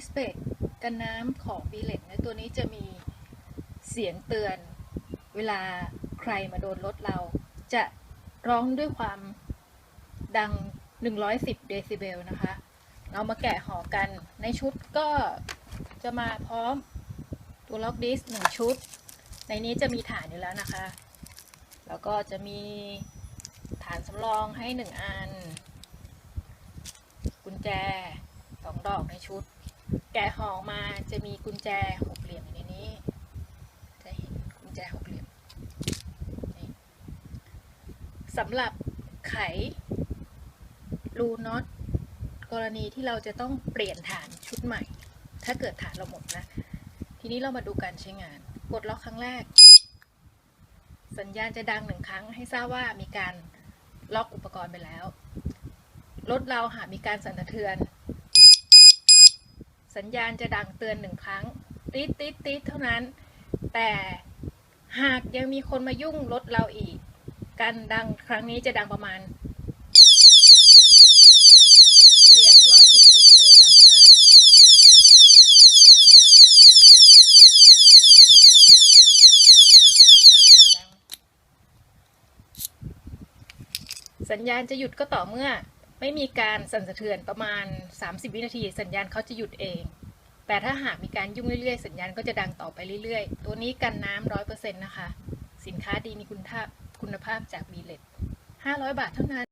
ดิสเพย์กันน้ำของบีเลตนะตัวนี้จะมีเสียงเตือน เวลาใครมาโดนรถเรา จะร้องด้วยความดัง 110 เดซิเบลนะคะ เรามาแกะห่อกันในชุดก็จะมาพร้อมตัวล็อกดิสหนึ่งชุด ในนี้จะมีฐานอยู่แล้วนะคะ แล้วก็จะมีฐานสำรองให้หนึ่งอัน กุญแจสองดอกในชุด แกะห่อมาจะมีกุญแจหกเหลี่ยมอยู่ในนี้ จะเห็นกุญแจหกเหลี่ยมสำหรับไขรูน็อตกรณีที่เราจะต้องเปลี่ยนฐานชุดใหม่ ถ้าเกิดฐานเราหมดนะ ทีนี้เรามาดูการใช้งาน กดล็อกครั้งแรก สัญญาณจะดังหนึ่งครั้งให้ทราบว่ามีการล็อกอุปกรณ์ไปแล้ว รถเราหากมีการสั่นสะเทือน สัญญาณจะดังเตือนหนึ่งครั้งติดติดติดเท่านั้น แต่หากยังมีคนมายุ่งรถเราอีก การดังครั้งนี้จะดังประมาณ เสียงร้อยสิบเดซิเบลดังมาก สัญญาณจะหยุดก็ต่อเมื่อ ไม่มีการสั่นสะเทือนประมาณ 30 วินาที สัญญาณเขาจะหยุดเอง แต่ถ้าหากมีการยุ่งเรื่อยๆ สัญญาณก็จะดังต่อไปเรื่อยๆ ตัวนี้กันน้ำร้อยเปอร์เซ็นต์นะคะ สินค้าดีมีคุณภาพคุณภาพจากบีเลต500 บาทเท่านั้น